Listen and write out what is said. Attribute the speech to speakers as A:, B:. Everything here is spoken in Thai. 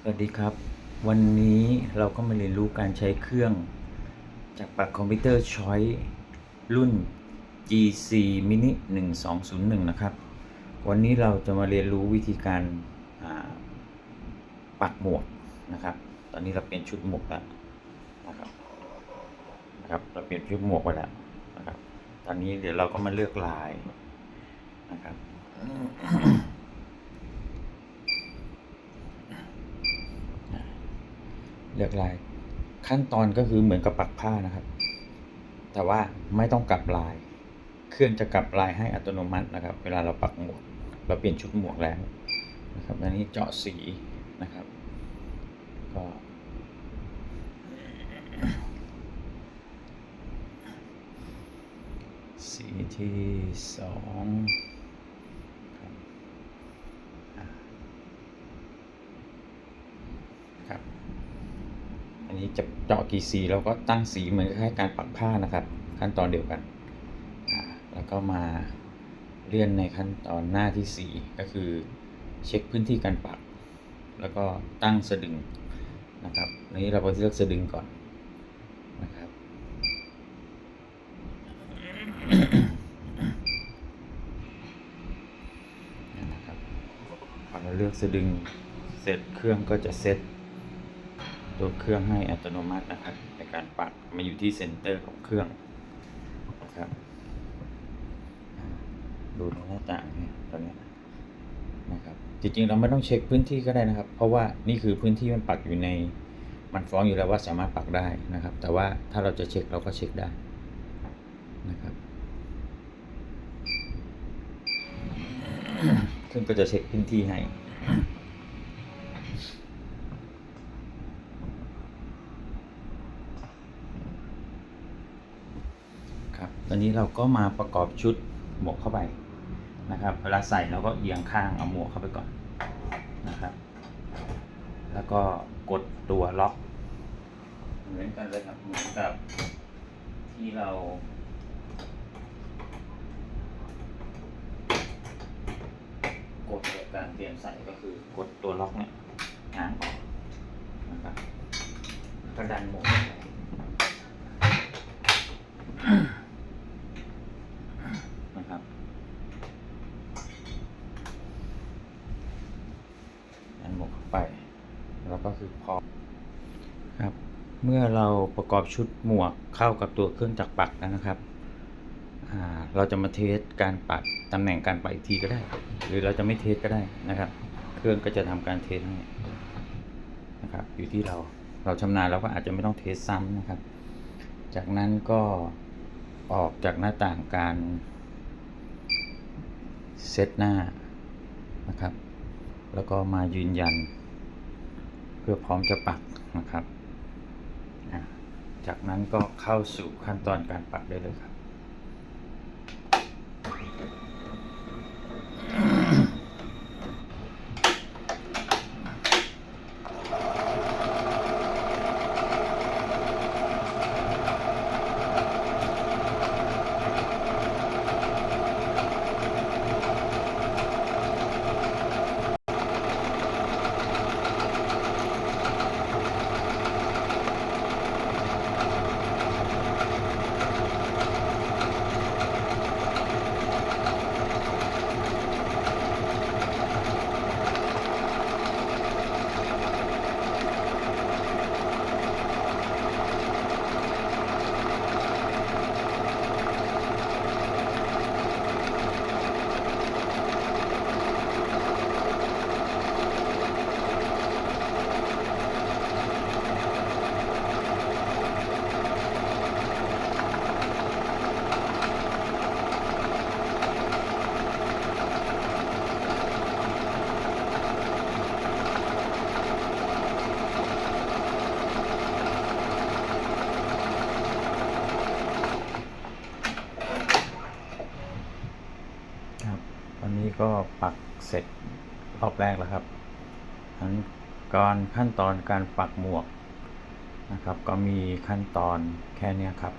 A: สวัสดีครับ วันนี้เราก็มาเรียนรู้การใช้เครื่อง จากปลักคอมพิวเตอร์ช้อยรุ่น GC Mini 1201 นะครับ วันนี้เราจะมาเรียนรู้วิธีการาปักหมวกนะครับ ตอนนี้เราเปลี่ยนชุดหมวกแล้วนะครับนะครับเราเปลี่ยนชุดหมวกไปแล้วนะครับ ตอนนี้เดี๋ยวเราก็มาเลือกลายนะครับ เลือกลาย ขั้นตอนก็คือเหมือนกับปักผ้านะครับ แต่ว่าไม่ต้องกลับลาย เครื่องจะกลับลายให้อัตโนมัตินะครับ เวลาเราปักหมวก เราเปลี่ยนชุดหมวกแล้วนะครับอันนี้เจาะสีนะครับ ก็สีที่สองครับ จะเจาะกี่สีเราก็ตั้งสีเหมือนคล้ายการปักผ้านะครับ ขั้นตอนเดียวกันแล้วก็มาเลื่อนในขั้นตอนหน้าที่สีก็คือเช็คพื้นที่การปัก แล้วก็ตั้งสะดึงนะครับอันนี้เราไปเลือกสะดึงก่อนนะครับนี่นะครับพอเราเลือกสะดึงเสร็จเครื่องก็จะเซต ตัวเครื่องให้อัตโนมัตินะครับ ในการปักมาอยู่ที่เซนเตอร์ของเครื่องนะครับดูในหน้าต่างนี่ตอนนี้นะครับจริงๆเราไม่ต้องเช็คพื้นที่ก็ได้นะครับ เพราะว่านี่คือพื้นที่มันปักอยู่ในมันฟ้องอยู่แล้วว่าสามารถปักได้นะครับ แต่ว่าถ้าเราจะเช็คเราก็เช็คได้นะครับซึ่งก็จะเช็คพื้นที่ให้ ครับ ต อนนี้เราก็มาประกอบชุดหมวกเข้าไปนะครับ เวลาใส่เราก็เอียงข้างเอาหมวกเข้าไปก่อนนะครับ แล้วก็กดตัวล็อก เหมือนกันเลยครับเหมือนกับที่เรากดกับการเตรียมใส่ก็คือกดตัวล็อกเนี่ยง้างออกนะครับแล้วก็ดันหมวกเข้าไปนะครับดันหมวกเข้าไป แล้วก็ คือพอครับ เมื่อเราประกอบชุดหมวกเข้ากับตัวเครื่องจักรปักแล้วนะครับ เราจะมาเทสการปักตำแหน่งการปักอีกทีก็ได้ หรือเราจะไม่เทสก็ได้นะครับ เครื่องก็จะทำการเทสให้นะครับ อยู่ที่เราเราชำนาญเราก็อาจจะไม่ต้องเทสซ้ำนะครับ จากนั้นก็ออกจากหน้าต่างการเซตหน้านะครับ แล้วก็มายืนยัน พื่อพร้อมจะปักนะครับ จากนั้นก็เข้าสู่ขั้นตอนการปักได้เลยครับตอนนี้ ก็ปักเสร็จรอบแรกแล้วครับอันก่อนขั้นตอนการปักหมวกนะครับ ก็มีขั้นตอนแค่นี้ครับ